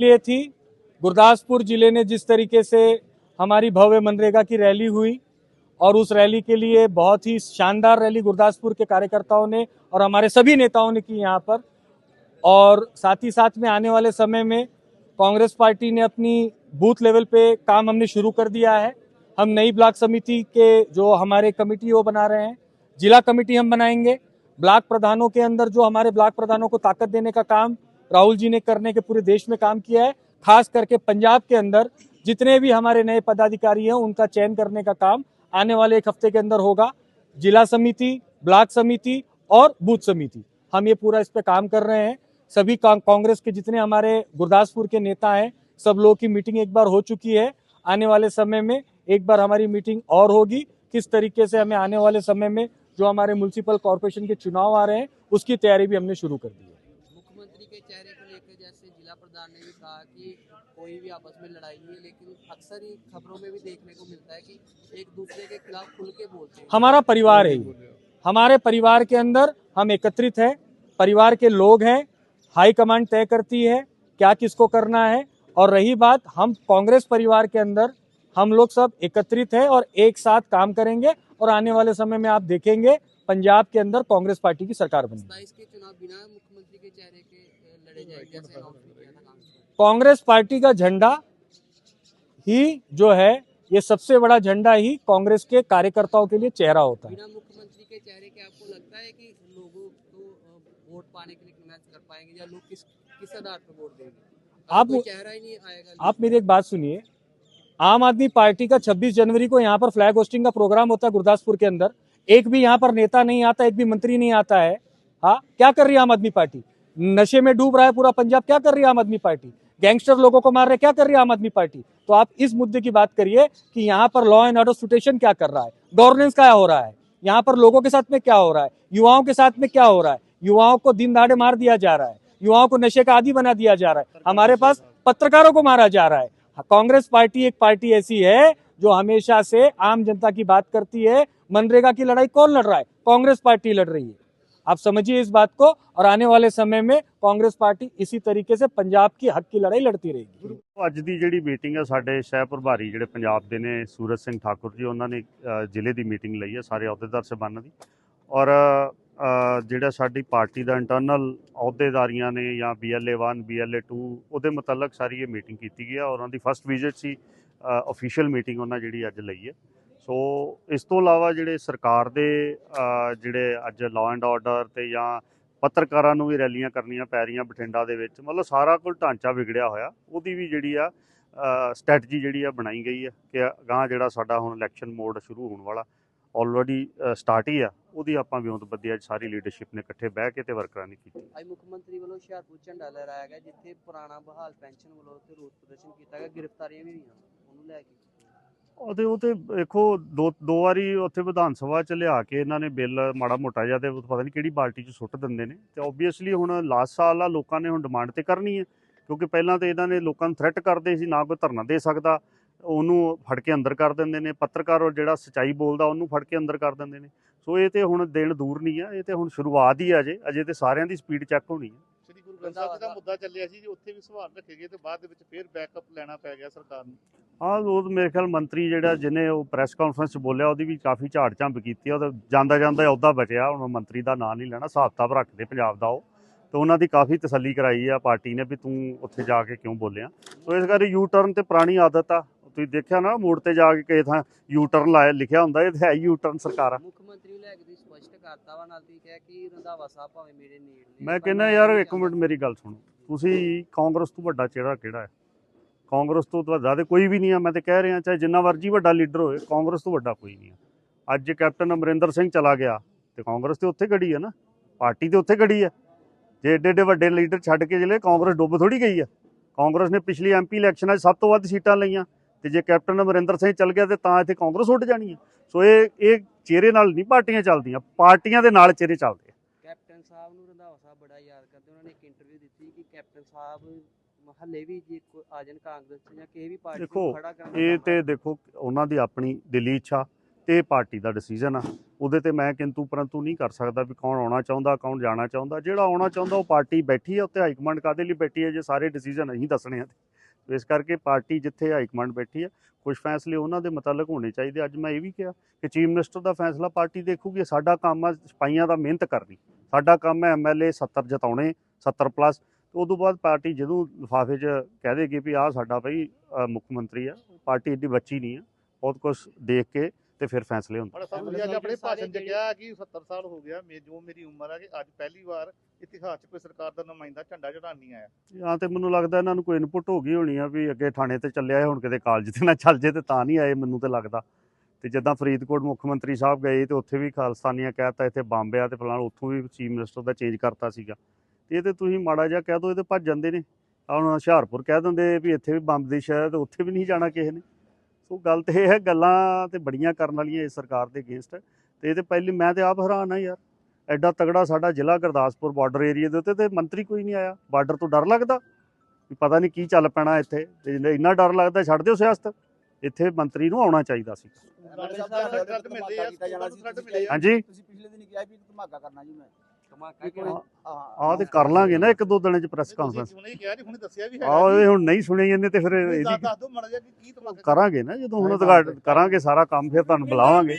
लिए थी। गुरदासपुर ज़िले ने जिस तरीके से हमारी भव्य मनरेगा की रैली हुई और उस रैली के लिए बहुत ही शानदार रैली गुरदासपुर के कार्यकर्ताओं ने और हमारे सभी नेताओं ने की यहाँ पर। और साथ ही साथ में आने वाले समय में कांग्रेस पार्टी ने अपनी बूथ लेवल पे काम हमने शुरू कर दिया है। हम नई ब्लॉक समिति के जो हमारे कमेटी वो बना रहे हैं। जिला कमेटी हम बनाएँगे। ब्लॉक प्रधानों के अंदर जो हमारे ब्लॉक प्रधानों को ताकत देने का काम राहुल जी ने करने के पूरे देश में काम किया है, खास करके पंजाब के अंदर। जितने भी हमारे नए पदाधिकारी हैं, उनका चयन करने का काम आने वाले एक हफ़्ते के अंदर होगा। जिला समिति, ब्लॉक समिति और बूथ समिति। हम ये पूरा इस पर काम कर रहे हैं। सभी कांग्रेस के जितने हमारे गुरदासपुर के नेता हैं, सब लोगों की मीटिंग एक बार हो चुकी है। आने वाले समय में एक बार हमारी मीटिंग और होगी। किस तरीके से हमें आने वाले समय में जो हमारे म्यूनसिपल कॉरपोरेशन के चुनाव आ रहे हैं, उसकी तैयारी भी हमने शुरू कर दी है। मुख्यमंत्री के चेहरे को लेकर जैसे जिला प्रधान ने भी कहा कि कोई भी आपस में लड़ाई नहीं है, लेकिन अक्सर ही खबरों में भी देखने को मिलता है कि एक दूसरे के खिलाफ खुल के बोलते हैं। हमारा परिवार है हमारे परिवार के अंदर हम एकत्रित हैं, परिवार के लोग हैं, हाई कमांड तय करती है क्या किसको करना है, और रही बात हम कांग्रेस परिवार के अंदर हम लोग सब एकत्रित हैं और एक साथ काम करेंगे और आने वाले समय में आप देखेंगे पंजाब के अंदर कांग्रेस पार्टी की सरकार बिना। कांग्रेस पार्टी का झंडा ही जो है ये सबसे बड़ा झंडा ही कांग्रेस के कार्यकर्ताओं के लिए चेहरा होता है। बिना मुख्यमंत्री के चेहरे के आपको लगता है कि लोगों को वोट पाने के लिए कर पाएँगे या लोग किस किस आधार पर वोट देंगे? आप- ही आप मेरी एक बात सुनिए। आम आदमी पार्टी का 26 जनवरी को यहाँ पर फ्लैग होस्टिंग का प्रोग्राम होता है गुरदासपुर के अंदर। एक भी यहाँ पर नेता नहीं आता, एक भी मंत्री नहीं आता है। हाँ क्या कर रही है आम आदमी पार्टी? नशे में डूब रहा है पूरा पंजाब, क्या कर रही है आम आदमी पार्टी? गैंगस्टर लोगों को मार रहे क्या कर रही है आम आदमी पार्टी? तो आप इस मुद्दे की बात करिए कि यहाँ पर लॉ एंड ऑर्डर सिचुएशन क्या कर रहा है? गवर्नेंस क्या हो रहा है? यहाँ पर लोगों के साथ में क्या हो रहा है? युवाओं के साथ में क्या हो रहा है? युवाओं को दिन दाड़े मार दिया जा रहा है। युवाओं को नशे का आदि बना दिया जा रहा है। हमारे पास पत्रकारों को मारा जा रहा है। कांग्रेस पार्टी एक पार्टी ऐसी है जो हमेशा से आम जनता की बात करती है मनरेगा की लड़ाई कौन लड़ रहा है कांग्रेस पार्टी लड़ रही है आप समझिए इस बात को और आने वाले समय में कांग्रेस पार्टी इसी तरीके से पंजाब की हक की लड़ाई लड़ती रहेगी ਅੱਜ ਦੀ ਜਿਹੜੀ ਮੀਟਿੰਗ ਹੈ ਸਾਡੇ ਸ਼ਹਿਰ ਪ੍ਰਭਾਰੀ ਜਿਹੜੇ ਪੰਜਾਬ ਦੇ ਨੇ ਸੂਰਜ ਸਿੰਘ ਠਾਕੁਰ ਜੀ ਉਹਨਾਂ ਨੇ ਅ, ਜ਼ਿਲ੍ਹੇ ਦੀ ਮੀਟਿੰਗ ਲਈ ਹੈ ਸਾਰੇ ਅਹੁਦੇਦਾਰ ਸਬਾਨਾਂ ਦੀ ਔਰ ਅ, ਜਿਹੜਾ ਸਾਡੀ ਪਾਰਟੀ ਦਾ ਇੰਟਰਨਲ ਅਹੁਦੇਦਾਰੀਆਂ ਨੇ ਜਾਂ BLA 1 BLA 2 ਉਹਦੇ ਮੁਤਲਕ ਸਾਰੀ ਇਹ ਮੀਟਿੰਗ ਕੀਤੀ ਗਈ ਹੈ ਔਰ ਉਹਨਾਂ ਦੀ ਫਸਟ ਵਿਜ਼ਿਟ ਸੀ ਅਫੀਸ਼ੀਅਲ ਮੀਟਿੰਗ ਉਹਨਾਂ ਜਿਹੜੀ ਅੱਜ ਲਈ ਹੈ। ਸੋ ਇਸ ਤੋਂ ਇਲਾਵਾ ਜਿਹੜੇ ਸਰਕਾਰ ਦੇ ਜਿਹੜੇ ਅੱਜ ਲਾਅ ਐਂਡ ਆਰਡਰ ਤੇ ਜਾਂ ਪੱਤਰਕਾਰਾਂ ਨੂੰ ਵੀ ਰੈਲੀਆਂ ਕਰਨੀਆਂ ਪੈ ਰਹੀਆਂ ਬਠਿੰਡਾ ਦੇ ਵਿੱਚ, ਮਤਲਬ ਸਾਰਾ ਕੁਝ ਢਾਂਚਾ ਵਿਗੜਿਆ ਹੋਇਆ, ਉਹਦੀ ਵੀ ਜਿਹੜੀ ਆ ਸਟ੍ਰੈਟਜੀ ਜਿਹੜੀ ਆ ਬਣਾਈ ਗਈ ਆ ਕਿ ਅਗਾਂਹ ਜਿਹੜਾ ਸਾਡਾ ਹੁਣ ਇਲੈਕਸ਼ਨ ਮੋਡ ਸ਼ੁਰੂ ਹੋਣ ਵਾਲਾ ਆਲਰੇਡੀ ਸਟਾਰਟ ਹੀ ਆ। ਉਹਦੀ ਆਪਾਂ ਵਿਉਂਤਬੰਦੀ ਅੱਜ ਸਾਰੀ ਲੀਡਰਸ਼ਿਪ ਨੇ ਇਕੱਠੇ ਬਹਿ ਕੇ ਤੇ ਵਰਕਰਾਂ ਨੇ ਕੀਤੀ। ਅੱਜ ਮੁੱਖ ਮੰਤਰੀ ਵੱਲੋਂ ਹੁਸ਼ਿਆਰਪੁਰ ਝੰਡਾ ਲਹਿਰਾਇਆ ਗਿਆ ਜਿੱਥੇ ਪੁਰਾਣਾ ਬਹਾਲ ਪੈਨਸ਼ਨ ਵੱਲੋਂ ਉੱਥੇ ਰੋਸ ਪ੍ਰਦਰਸ਼ਨ ਕੀਤਾ ਗਿਆ। ਗ੍ਰਿਫਤਾਰੀਆਂ ਵੀ ਹੋਈਆਂ ਉਹਨੂੰ ਲੈ ਕੇ। ਉਹਦੇ ਉਹ ਤੇ ਦੇਖੋ ਦੋ ਦੋ ਵਾਰੀ ਉੱਥੇ ਵਿਧਾਨ ਸਭਾ ਚ ਲਿਆ ਕੇ ਇਹਨਾਂ ਨੇ ਬਿੱਲ ਮਾੜਾ ਮੋਟਾ ਜਿਹਾ ਤੇ ਪਤਾ ਨਹੀਂ ਕਿਹੜੀ ਪਾਰਟੀ ਚ ਸੁੱਟ ਦਿੰਦੇ ਨੇ। ਤੇ ਓਬਵੀਅਸਲੀ ਹੁਣ ਲਾਸਟ ਸਾਲ ਆ ਲੋਕਾਂ ਨੇ ਹੁਣ ਡਿਮਾਂਡ ਤੇ ਕਰਨੀ ਹੈ ਕਿਉਂਕਿ ਪਹਿਲਾਂ ਤੇ ਇਹਨਾਂ ਨੇ ਲੋਕਾਂ ਨੂੰ ਥ੍ਰੈਟ ਕਰਦੇ ਸੀ ਨਾ ਕੋਈ ਧਰਨਾ ਦੇ ਸਕਦਾ। ਉਹਨੂੰ ਫੜ ਕੇ ਅੰਦਰ ਕਰ ਦਿੰਦੇ ਨੇ ਪੱਤਰਕਾਰ ਉਹ ਜਿਹੜਾ ਸਚਾਈ ਬੋਲਦਾ ਉਹਨੂੰ ਫੜ ਕੇ ਅੰਦਰ ਕਰ ਦਿੰਦੇ ਨੇ। ਸੋ ਇਹ ਤੇ ਹੁਣ ਦਿਨ ਦੂਰ ਨਹੀਂ ਆ ਇਹ ਤੇ ਹੁਣ ਸ਼ੁਰੂਆਤ ਹੀ ਆ ਅਜੇ ਅਜੇ ਤੇ ਸਾਰਿਆਂ ਦੀ ਸਪੀਡ ਚੈੱਕ ਹੋਣੀ ਹੈ ਸ੍ਰੀ ਗੁਰੂ ਗ੍ਰੰਥ ਸਾਹਿਬ ਜੀ ਦਾ ਮੁੱਦਾ ਚੱਲਿਆ ਸੀ ਜੀ ਉੱਥੇ ਵੀ ਸਵਾਲ ਰੱਖੇ ਗਏ ਤੇ ਬਾਅਦ ਦੇ ਵਿੱਚ ਫਿਰ ਬੈਕਅਪ ਲੈਣਾ ਪੈ ਗਿਆ ਸਰਕਾਰ ਨੂੰ। ਹਾਂ ਉਹ ਮੇਰੇ ਖਿਆਲ ਮੰਤਰੀ ਜਿਹੜਾ ਜਿਹਨੇ ਉਹ ਪ੍ਰੈਸ ਕਾਨਫਰੰਸ 'ਚ ਬੋਲਿਆ ਉਹਦੀ ਵੀ ਕਾਫੀ ਝਾੜ ਝੰਬ ਕੀਤੀ ਆ ਉਹ ਜਾਂਦਾ ਜਾਂਦਾ ਅਹੁਦਾ ਬਚਿਆ ਹੁਣ ਮੰਤਰੀ ਦਾ ਨਾਂ ਨਹੀਂ ਲੈਣਾ ਹਿਸਾਬ ਕਿਤਾਬ ਰੱਖਦੇ ਪੰਜਾਬ ਦਾ ਉਹ। ਤੇ ਉਹਨਾਂ ਦੀ ਕਾਫੀ ਤਸੱਲੀ ਕਰਾਈ ਆ ਪਾਰਟੀ ਨੇ ਵੀ ਤੂੰ ਉੱਥੇ ਜਾ ਕੇ ਕਿਉਂ ਬੋਲਿਆ। ਸੋ ਇਸ ਕਰਕੇ ਯੂ ਟਰਨ ਤੇ ਪੁਰਾਣੀ ਆਦਤ ਆ ਤੁਸੀਂ ਦੇਖਿਆ ਨਾ ਮੋੜ ਤੇ ਜਾ ਕੇ ਕਿਸੇ ਥਾਂ ਯੂ ਟਰਨ ਲਾਇਆ ਲਿਖਿਆ ਹੁੰਦਾ ਇਹ ਤੇ ਹੈ ਯੂ ਟਰਨ ਸਰਕਾਰ। ਆ ਮੁੱਖ ਮੰਤਰੀ ਨੂੰ ਲੈ ਕੇ ਤੁਸੀਂ ਸਪਸ਼ਟ ਕਰਤਾ ਵਾ ਨਾਲ ਤੁਸੀਂ ਕਿਹਾ ਕਿ ਰੰਧਾਵਾ ਸਾਹਿਬ ਭਾਵੇਂ ਮੇਰੇ ਨੇੜ ਨੇ ਮੈਂ ਕਹਿੰਦਾ ਯਾਰ ਇੱਕ ਮਿੰਟ ਮੇਰੀ ਗੱਲ ਸੁਣੋ। ਤੁਸੀਂ ਕਾਂਗਰਸ ਤੋਂ ਵੱਡਾ ਚਿਹਰਾ ਕਿਹੜਾ ਹੈ? ਕਾਂਗਰਸ ਤੋਂ ਵੱਡਾ ਤੇ ਕੋਈ ਵੀ ਨਹੀਂ ਆ ਮੈਂ ਤੇ ਕਹਿ ਰਿਹਾ ਚਾਹੇ ਜਿੰਨਾ ਮਰਜ਼ੀ ਵੱਡਾ ਲੀਡਰ ਹੋਵੇ ਕਾਂਗਰਸ ਤੋਂ ਵੱਡਾ ਕੋਈ ਨਹੀਂ ਆ। ਅੱਜ ਕੈਪਟਨ ਅਮਰਿੰਦਰ ਸਿੰਘ ਚਲਾ ਗਿਆ ਤੇ ਕਾਂਗਰਸ ਤੇ ਉੱਥੇ ਖੜੀ ਹੈ ਨਾ ਪਾਰਟੀ ਤੇ ਉੱਥੇ ਖੜੀ ਹੈ ਜੇ ਏਡੇ ਏਡੇ ਵੱਡੇ ਲੀਡਰ ਛੱਡ ਕੇ ਜਿਹੜੇ ਕਾਂਗਰਸ ਡੁੱਬ ਥੋੜੀ ਗਈ ਆ। ਕਾਂਗਰਸ ਨੇ ਪਿਛਲੀ ਐਮਪੀ ਇਲੈਕਸ਼ਨਾਂ 'ਚ ਸਭ ਤੋਂ ਵੱਧ ਸੀਟਾਂ ਲਈਆਂ। ਤੇ ਜੇ ਕੈਪਟਨ ਅਮਰਿੰਦਰ ਸਿੰਘ ਚੱਲ ਗਿਆ ਤੇ ਤਾਂ ਇੱਥੇ ਕਾਂਗਰਸ ਉੱਡ ਜਾਣੀ ਹੈ। ਸੋ ਇਹ ਇਹ ਚਿਹਰੇ ਨਾਲ ਨਹੀਂ ਪਾਰਟੀਆਂ ਚੱਲਦੀਆਂ ਪਾਰਟੀਆਂ ਦੇ ਨਾਲ ਚਿਹਰੇ ਚੱਲਦੇ ਆ। ਕੈਪਟਨ ਸਾਹਿਬ ਨੂੰ ਰੰਧਾਵਾ ਸਾਹਿਬ ਬੜਾ ਯਾਦ ਕਰਦੇ ਉਹਨਾਂ ਨੇ ਇੱਕ ਇੰਟਰਵਿਊ ਦਿੱਤੀ ਕਿ ਕੈਪਟਨ ਸਾਹਿਬ ਹੱਲੇ ਵੀ ਜੇ ਕੋਈ ਆ ਜਾਣ ਕਾਂਗਰਸ ਚ ਜਾਂ ਕਿਸੇ ਵੀ ਪਾਰਟੀ ਨੂੰ ਖੜਾ ਕਰਨ ਦਾ ਇਹ ਤੇ ਦੇਖੋ ਉਹਨਾਂ ਦੀ ਆਪਣੀ ਦਿਲੀ ਇੱਛਾ ਤੇ ਪਾਰਟੀ ਦਾ ਡਿਸੀਜਨ ਆ। ਉਹਦੇ ਤੇ ਮੈਂ ਕਿੰਤੂ ਪਰੰਤੂ ਨਹੀਂ ਕਰ ਸਕਦਾ ਵੀ ਕੌਣ ਆਉਣਾ ਚਾਹੁੰਦਾ ਕੌਣ ਜਾਣਾ ਚਾਹੁੰਦਾ। ਜਿਹੜਾ ਆਉਣਾ ਚਾਹੁੰਦਾ ਉਹ ਪਾਰਟੀ ਬੈਠੀ ਹੈ ਉੱਤੇ ਹਾਈ ਕਮਾਂਡ ਕਾਦੇ ਲਈ ਬੈਠੀ ਹੈ ਜੇ ਸਾਰੇ ਡਿਸੀਜਨ ਅਸੀਂ ਦੱਸਣੇ ਆ ਇਸ ਕਰਕੇ ਪਾਰਟੀ ਜਿੱਥੇ ਹਾਈ ਕਮਾਂਡ ਬੈਠੀ ਹੈ ਕੁਝ ਫੈਸਲੇ ਉਹਨਾਂ ਦੇ ਮੁਤਲਕ ਹੋਣੇ ਚਾਹੀਦੇ ਅੱਜ ਮੈਂ ਇਹ ਵੀ ਕਿਹਾ ਕਿ ਚੀਫ ਮਿਨਿਸਟਰ ਦਾ ਫੈਸਲਾ ਪਾਰਟੀ ਦੇਖੂਗੀ, ਸਾਡਾ ਕੰਮ ਆ ਸਿਪਾਹੀਆਂ ਦਾ ਮਿਹਨਤ ਕਰਨੀ। ਸਾਡਾ ਕੰਮ ਹੈ ਐਮਐਲਏ 70 ਜਿਤਾਉਣੇ 70 ਪਲੱਸ। ਉਦੋਂ ਬਾਅਦ ਪਾਰਟੀ ਜਦੋਂ ਲਿਫਾਫੇ 'ਚ ਕਹਿ ਦੇਗੀ ਵੀ ਆਹ ਸਾਡਾ ਬਈ ਮੁੱਖ ਮੰਤਰੀ ਆ, ਪਾਰਟੀ ਇੱਡੀ ਬੱਚੀ ਨਹੀਂ ਆ, ਬਹੁਤ ਕੁਝ ਦੇਖ ਕੇ ਤੇ ਫਿਰ ਫੈਸਲੇ ਹੁੰਦੇ। ਬੜਾ ਸਾਹਿਬ ਤੁਸੀਂ ਅੱਜ ਆਪਣੇ ਭਾਸ਼ਣ 'ਚ ਕਿਹਾ ਕਿ 70 ਸਾਲ ਹੋ ਗਿਆ ਮੇ ਜੋ ਮੇਰੀ ਉਮਰ ਹੈ ਕਿ ਅੱਜ ਪਹਿਲੀ ਵਾਰ ਇਤਿਹਾਸ 'ਚ ਕੋਈ ਸਰਕਾਰ ਦਾ ਨੁਮਾਇੰਦਾ ਝੰਡਾ ਚੜਾਉਣ ਨਹੀਂ ਆਇਆ। ਜਾਂ ਤੇ ਮੈਨੂੰ ਲੱਗਦਾ ਇਹਨਾਂ ਨੂੰ ਕੋਈ ਇਨਪੁਟ ਹੋ ਗਈ ਹੋਣੀ ਆ ਵੀ ਅੱਗੇ ਥਾਣੇ ਤੇ ਚੱਲਿਆ ਹੁਣ ਕਿਤੇ ਕਾਲਜ ਤੇ ਨਾ ਚੱਲ ਜੇ ਤੇ ਤਾਂ ਨਹੀਂ ਆਏ ਮੈਨੂੰ ਤੇ ਲੱਗਦਾ। ਤੇ ਜਿੱਦਾਂ ਫਰੀਦਕੋਟ ਮੁੱਖ ਮੰਤਰੀ ਸਾਹਿਬ ਗਏ ਤੇ ਉੱਥੇ ਵੀ ਖਾਲਸਤਾਨੀਆਂ ਕਹਿਤਾ ਇੱਥੇ ਬੰਬ ਆ ਤੇ ਫਲਾਣਾ ਉੱਥੋਂ ਵੀ ਚੀਫ ਮਿਨਿਸਟਰ ਦਾ ਚੇਂਜ ਕਰਤਾ ਸੀਗਾ। ਤੇ ਇਹ ਤੇ ਤੁਸੀਂ ਮਾੜਾ ਜਿਹਾ ਕਹਿ ਦੋ ਇਹ ਤੇ ਭੱਜ ਜਾਂਦੇ ਨੇ। ਆਹ ਹੁਣ ਹੁਸ਼ਿਆਰਪੁਰ ਕਹਿ ਦਿੰਦੇ ਵੀ ਇੱਥੇ ਵੀ ਬੰਬ ਦੀ ਸ਼ਾਇਦ ਉੱਥੇ ਵੀ ਨਹੀਂ ਜਾਣਾ ਕਿਸੇ ਨੇ। ਸੋ ਗੱਲ ਤੇ ਇਹ ਹੈ ਗੱਲਾਂ ਤੇ ਬੜੀਆਂ ਕਰਨ ਵਾਲੀਆਂ ਇਸ ਸਰਕਾਰ ਦੇ ਅਗੇਂਸਟ। ਤੇ ਇਹ ਤੇ ਪਹਿਲੀ ਮੈਂ ਤੇ ਆਪ ਹੈਰਾਨ ਆ ਯਾਰ। ਐਡਾ ਤਗੜਾ ਸਾਡਾ ਜ਼ਿਲ੍ਹਾ ਗੁਰਦਾਸਪੁਰ ਬਾਰਡਰ ਏਰੀਆ ਦੇ ਉੱਤੇ ਤੇ ਮੰਤਰੀ ਕੋਈ ਨਹੀਂ ਆਇਆ। ਬਾਰਡਰ ਤੋਂ ਡਰ ਲੱਗਦਾ ਵੀ ਪਤਾ ਨਹੀਂ ਕੀ ਚੱਲ ਪੈਣਾ ਇੱਥੇ। ਤੇ ਜੇ ਇੰਨਾ ਡਰ ਲੱਗਦਾ ਛੱਡ ਦਿਓ ਸਿਆਸਤ। ਇੱਥੇ ਮੰਤਰੀ ਨੂੰ ਆਉਣਾ ਚਾਹੀਦਾ ਸੀ। ਹਾਂਜੀ। ਤੁਸੀਂ ਪਿਛਲੇ ਦਿਨ ਕਿਹਾ ਵੀ ਧਮਾਕਾ ਕਰਨਾ ਜੀ ਮੈਂ। ਆਹ ਤੇ ਕਰ ਲਾਂਗੇ ਨਾ ਇੱਕ ਦੋ ਦਿਨਾਂ ਚ ਪ੍ਰੈਸ ਕਾਨਫਰੰਸ ਹੁਣੇ ਕਿਹਾ ਜੀ ਹੁਣੇ ਦੱਸਿਆ ਵੀ ਆਹ ਹੈਗਾ ਇਹ ਹੁਣ ਨਹੀਂ ਸੁਣੀ ਜਾਂਦੇ ਤੇ ਫਿਰ ਜੀ ਇਹਦੀ ਦੱਸ ਦੋ ਮੜ ਜਾ ਕਿ ਕੀ ਧਮਾਕਾ ਕਰਾਂਗੇ ਨਾ ਜਦੋਂ ਹੁਣ ਉਦਘਾਟਨ ਕਰਾਂਗੇ ਸਾਰਾ ਕੰਮ ਫਿਰ ਤੁਹਾਨੂੰ ਬੁਲਾਵਾਂਗੇ।